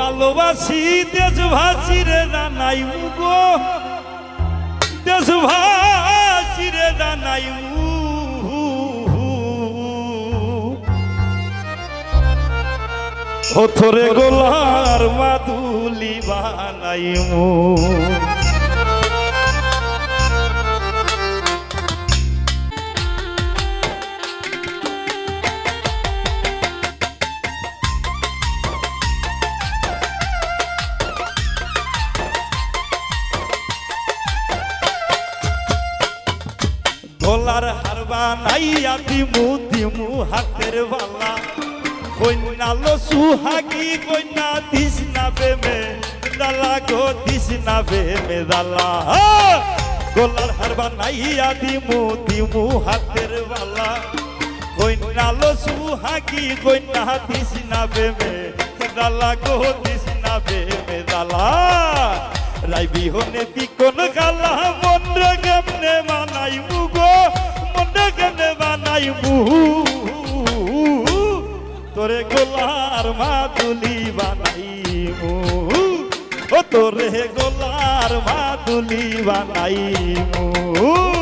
ভালোবাসি দেশভাসী রে জানাই গো দেশভাসী রে জানাই ওথরে গোলার মাদুলি বানাইমু। গলার হারবা নাইয়া দিমু দিমু হাতের বালা। কন্যা লো সুহাগি, কন্যা দিস না বেমে দালা গো, দিস না বেমে দালা। গলার হারবা নাইয়া দিমু দিমু হাতের বালা। কন্যা লো সুহাগি, কন্যা দিস না বেমে দালা গো, দিস না বেমে দালা। রাইবি হনে বিকন গালা মন্দ্র কেমনে বানাই মুগো? মন্দ্র কেমনে বানাই মুহু? তোরে গোলার মাদুলি বানাই মুহু। ও তোরে গোলার মাদুলি বানাই মুহু।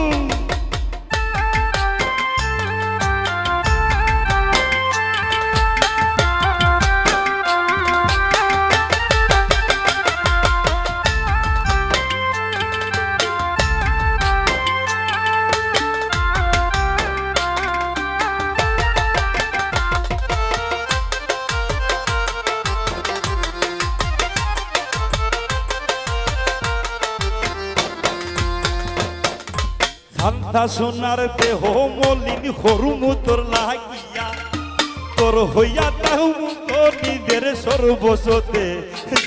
শান্তা সোনার দেহ মলিন হরুমু তোর লাগিয়া। তোর হইয়া তাহু তোর নিজের সর্বসতে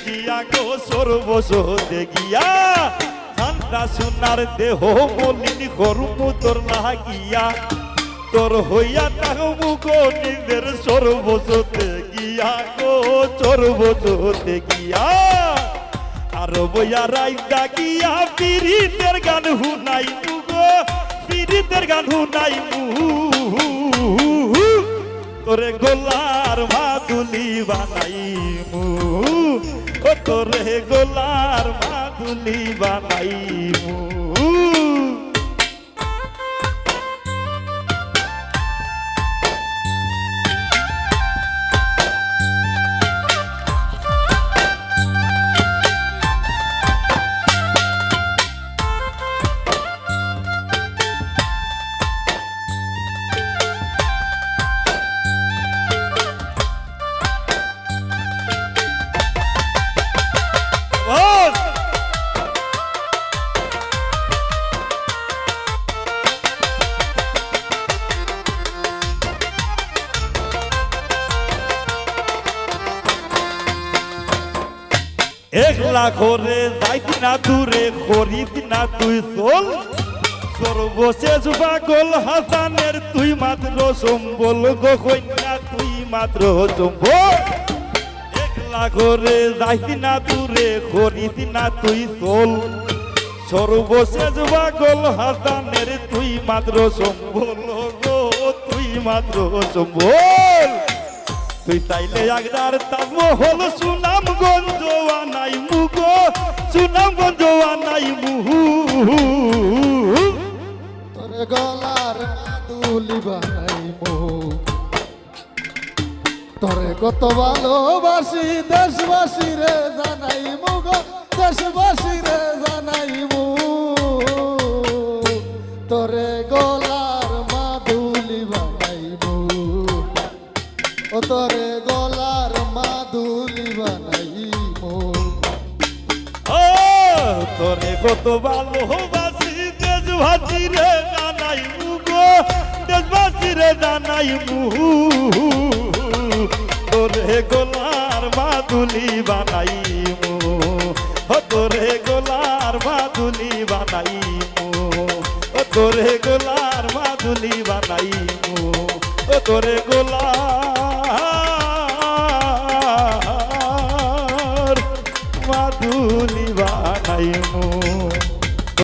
গিয়া গো সর্বসতে গিয়া। শান্তা সোনার দেহ মলিন হরুমু তোর লাগিয়া। তোর হইয়া তাহু গো নিজের সর্বসতে গিয়া গো সর্বসতে গিয়া। আর বইয়া রাইতা গিয়া পিরিতের গান হুনাই মুগো পিরিতের গান হুনাই মুহু তোরে গোলার মাদুলি বানাই মুহু ও তোরে গোলার মাদুলি বানাই একলা করে যাইতি না দূরে, করিত না তুই চল। সর্বশেষ পাগল হাসানের, তুই মাত্র সম্বল গো কন্যা, তুই মাত্র সম্বল। একলা করে যাইতি না দূরে, করিত না তুই চল। সর্বশেষ পাগল হাসানের, তুই মাত্র সম্বল গো, তুই মাত্র সম্বল। তুই তাইলে আগদার তাজমহল সুনাম গঞ্জ আনাই মুগো, সুনাম গঞ্জ আনাই মুহু। তোরে গলার মাদুলি বানাইমু। তোরে কত ভালোবাসি, দেশবাসী রে জানাইমু গো, দেশবাসী রে জানাইমু। তোরে তোরে কত ভালোবাসি, দেশবাসী রে জানাই মুগো দেশবাসী রে জানাই মুহু তোরে গোলার মাদুলি বানাই মু। তোরে গোলার মাদুলি বানাই মু। তোরে গোলার মাদুলি বানাই মু। তোরে গোলার